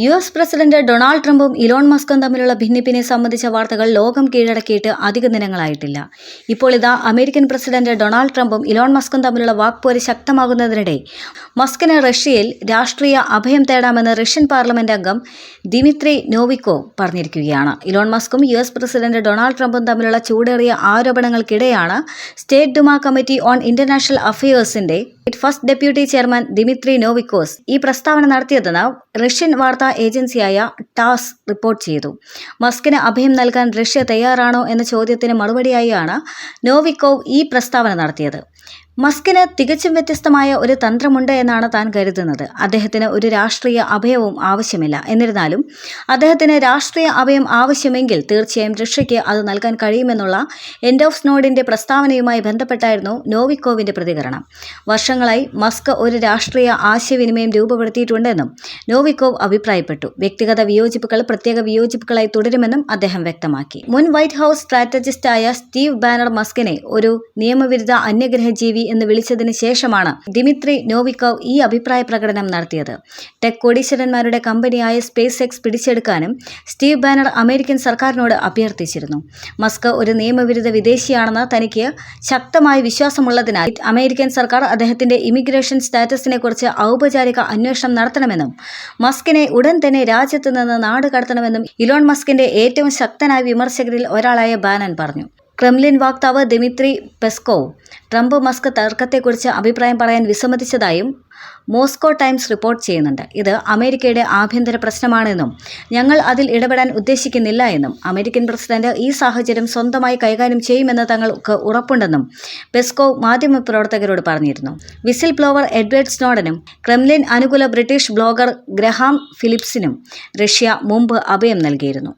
U S president Donald ട്രംപും Elon മസ്കും തമ്മിലുള്ള ഭിന്നിപ്പിനെ സംബന്ധിച്ച വാർത്തകൾ ലോകം കീഴടക്കിയിട്ട് അധിക ദിനങ്ങളായിട്ടില്ല. ഇപ്പോൾ ഇതാ അമേരിക്കൻ പ്രസിഡന്റ് ഡൊണാൾഡ് ട്രംപും ഇലോൺ മസ്കും തമ്മിലുള്ള വാക്പോര് ശക്തമാകുന്നതിനിടെ മസ്കിന് റഷ്യയിൽ രാഷ്ട്രീയ അഭയം തേടാമെന്ന് റഷ്യൻ പാർലമെന്റ് അംഗം ദിമിത്രി നോവിക്കോ പറഞ്ഞിരിക്കുകയാണ്. ഇലോൺ മസ്കും യു എസ് പ്രസിഡന്റ് ഡൊണാൾഡ് ട്രംപും തമ്മിലുള്ള ചൂടേറിയ ആരോപണങ്ങൾക്കിടെയാണ് State Duma Committee on International അഫയേഴ്സിന്റെ first deputy chairman Dmitry Novikov ഈ പ്രസ്താവന നടത്തിയതെന്ന് റഷ്യൻ വാർത്താ ഏജൻസിയായ ടാസ് റിപ്പോർട്ട് ചെയ്തു. മസ്കിന് അഭയം നൽകാൻ റഷ്യ തയ്യാറാണോ എന്ന ചോദ്യത്തിന് മറുപടിയായാണ് നോവിക്കോവ് ഈ പ്രസ്താവന നടത്തിയത്. മസ്കിന് തികച്ചും വ്യത്യസ്തമായ ഒരു തന്ത്രമുണ്ട് എന്നാണ് താൻ കരുതുന്നത്. അദ്ദേഹത്തിന് ഒരു രാഷ്ട്രീയ അഭയവും ആവശ്യമില്ല. എന്നിരുന്നാലും അദ്ദേഹത്തിന് രാഷ്ട്രീയ അഭയം ആവശ്യമെങ്കിൽ തീർച്ചയായും റഷ്യയ്ക്ക് അത് നൽകാൻ കഴിയുമെന്നുള്ള എൻഡ് ഓഫ് സ്നോഡിന്റെ പ്രസ്താവനയുമായി ബന്ധപ്പെട്ടായിരുന്നു നോവിക്കോവിന്റെ പ്രതികരണം. വർഷങ്ങളായി മസ്ക് ഒരു രാഷ്ട്രീയ ആശയവിനിമയം രൂപപ്പെടുത്തിയിട്ടുണ്ടെന്നും നോവിക്കോവ് അഭിപ്രായപ്പെട്ടു. വ്യക്തിഗത വിയോജിപ്പുകൾ പ്രത്യേക വിയോജിപ്പുകളായി തുടരുമെന്നും അദ്ദേഹം വ്യക്തമാക്കി. മുൻ വൈറ്റ് ഹൌസ് സ്ട്രാറ്റജിസ്റ്റായ സ്റ്റീവ് ബാനർ മസ്കിനെ ഒരു നിയമവിരുദ്ധ അന്യഗ്രഹ ജീവി എന്ന് വിളിച്ചതിന് ശേഷമാണ് ദിമിത്രി നോവിക്കോവ് ഈ അഭിപ്രായ പ്രകടനം നടത്തിയത്. ടെക് കോടീശ്വരന്മാരുടെ കമ്പനിയായ സ്പേസ് എക്സ് പിടിച്ചെടുക്കാനും സ്റ്റീവ് ബാനർ അമേരിക്കൻ സർക്കാരിനോട് അഭ്യർത്ഥിച്ചിരുന്നു. മസ്ക് ഒരു നിയമവിരുദ്ധ വിദേശിയാണെന്ന് തനിക്ക് ശക്തമായ വിശ്വാസമുള്ളതിനാൽ അമേരിക്കൻ സർക്കാർ അദ്ദേഹത്തിന്റെ ഇമിഗ്രേഷൻ സ്റ്റാറ്റസിനെക്കുറിച്ച് ഔപചാരിക അന്വേഷണം നടത്തണമെന്നും മസ്കിനെ ഉടൻ തന്നെ രാജ്യത്ത് നിന്ന് നാട് കടത്തണമെന്നും ഇലോൺ മസ്കിന്റെ ഏറ്റവും ശക്തനായ വിമർശകരിൽ ഒരാളായ ബാനൻ പറഞ്ഞു. ക്രെംലിൻ വാക്താവ് ദിമിത്രി പെസ്കോവ് ട്രംപ് മസ്ക് തർക്കത്തെക്കുറിച്ച് അഭിപ്രായം പറയാൻ വിസമ്മതിച്ചതായും മോസ്കോ ടൈംസ് റിപ്പോർട്ട് ചെയ്യുന്നുണ്ട്. ഇത് അമേരിക്കയുടെ ആഭ്യന്തര പ്രശ്നമാണെന്നും ഞങ്ങൾ അതിൽ ഇടപെടാൻ ഉദ്ദേശിക്കുന്നില്ല എന്നും അമേരിക്കൻ പ്രസിഡന്റ് ഈ സാഹചര്യം സ്വന്തമായി കൈകാര്യം ചെയ്യുമെന്ന് തങ്ങൾക്ക് ഉറപ്പുണ്ടെന്നും പെസ്കോവ് മാധ്യമപ്രവർത്തകരോട് പറഞ്ഞിരുന്നു. വിസിൽ ബ്ലോവർ എഡ്വേർഡ് സ്നോഡനും ക്രെംലിൻ അനുകൂല ബ്രിട്ടീഷ് ബ്ലോഗർ ഗ്രഹാം ഫിലിപ്സിനും റഷ്യ മുമ്പ് അഭയം നൽകിയിരുന്നു.